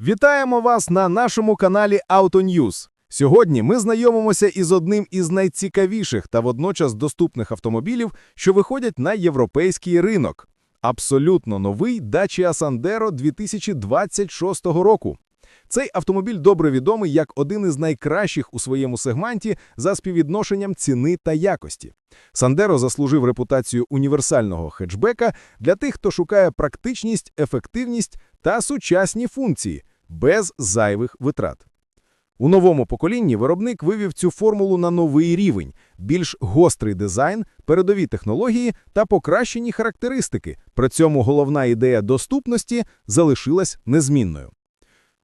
Вітаємо вас на нашому каналі AutoNews. Сьогодні ми знайомимося із одним із найцікавіших та водночас доступних автомобілів, що виходять на європейський ринок. Абсолютно новий Dacia Sandero 2026 року. Цей автомобіль добре відомий як один із найкращих у своєму сегменті за співвідношенням ціни та якості. Сандеро заслужив репутацію універсального хетчбека для тих, хто шукає практичність, ефективність та сучасні функції без зайвих витрат. У новому поколінні виробник вивів цю формулу на новий рівень: більш гострий дизайн, передові технології та покращені характеристики. При цьому головна ідея доступності залишилась незмінною.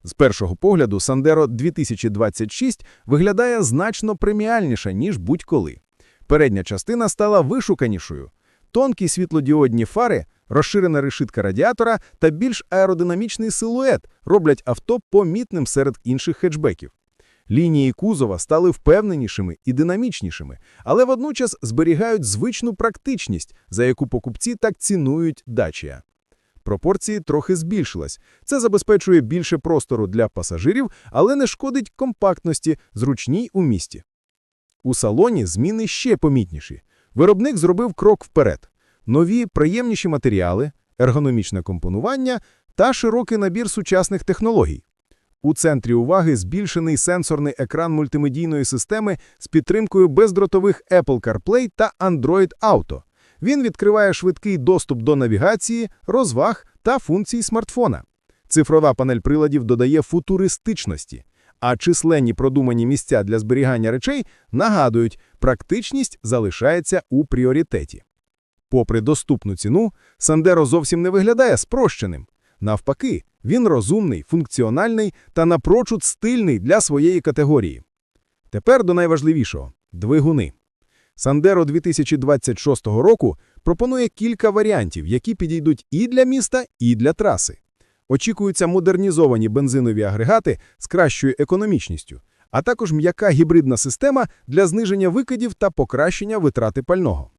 З першого погляду Sandero 2026 виглядає значно преміальніше, ніж будь-коли. Передня частина стала вишуканішою. Тонкі світлодіодні фари, розширена решітка радіатора та більш аеродинамічний силует роблять авто помітним серед інших хетчбеків. Лінії кузова стали впевненішими і динамічнішими, але водночас зберігають звичну практичність, за яку покупці так цінують Dacia. Пропорції трохи збільшились. Це забезпечує більше простору для пасажирів, але не шкодить компактності, зручній у місті. У салоні зміни ще помітніші. Виробник зробив крок вперед. Нові, приємніші матеріали, ергономічне компонування та широкий набір сучасних технологій. У центрі уваги збільшений сенсорний екран мультимедійної системи з підтримкою бездротових Apple CarPlay та Android Auto. Він відкриває швидкий доступ до навігації, розваг та функцій смартфона. Цифрова панель приладів додає футуристичності, а численні продумані місця для зберігання речей нагадують, практичність залишається у пріоритеті. Попри доступну ціну, Сандеро зовсім не виглядає спрощеним. Навпаки, він розумний, функціональний та напрочуд стильний для своєї категорії. Тепер до найважливішого – двигуни. Сандеро 2026 року пропонує кілька варіантів, які підійдуть і для міста, і для траси. Очікуються модернізовані бензинові агрегати з кращою економічністю, а також м'яка гібридна система для зниження викидів та покращення витрати пального.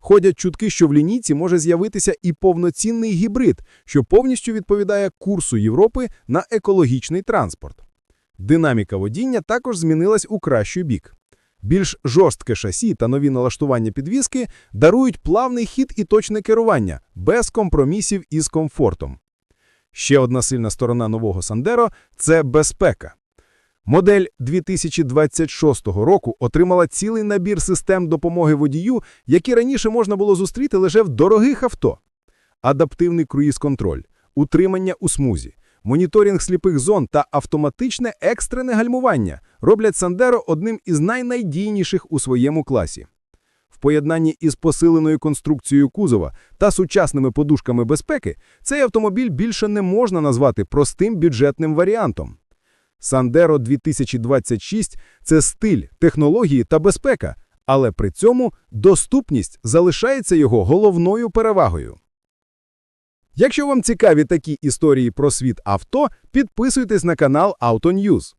Ходять чутки, що в лінійці може з'явитися і повноцінний гібрид, що повністю відповідає курсу Європи на екологічний транспорт. Динаміка водіння також змінилась у кращий бік. Більш жорстке шасі та нові налаштування підвіски дарують плавний хід і точне керування, без компромісів із комфортом. Ще одна сильна сторона нового Сандеро – це безпека. Модель 2026 року отримала цілий набір систем допомоги водію, які раніше можна було зустріти лише в дорогих авто. Адаптивний круїз-контроль, утримання у смузі, моніторинг сліпих зон та автоматичне екстрене гальмування роблять Сандеро одним із найнадійніших у своєму класі. В поєднанні із посиленою конструкцією кузова та сучасними подушками безпеки цей автомобіль більше не можна назвати простим бюджетним варіантом. Сандеро 2026 – це стиль, технології та безпека, але при цьому доступність залишається його головною перевагою. Якщо вам цікаві такі історії про світ авто, підписуйтесь на канал AutoNews.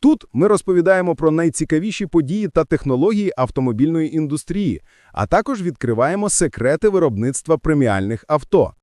Тут ми розповідаємо про найцікавіші події та технології автомобільної індустрії, а також відкриваємо секрети виробництва преміальних авто.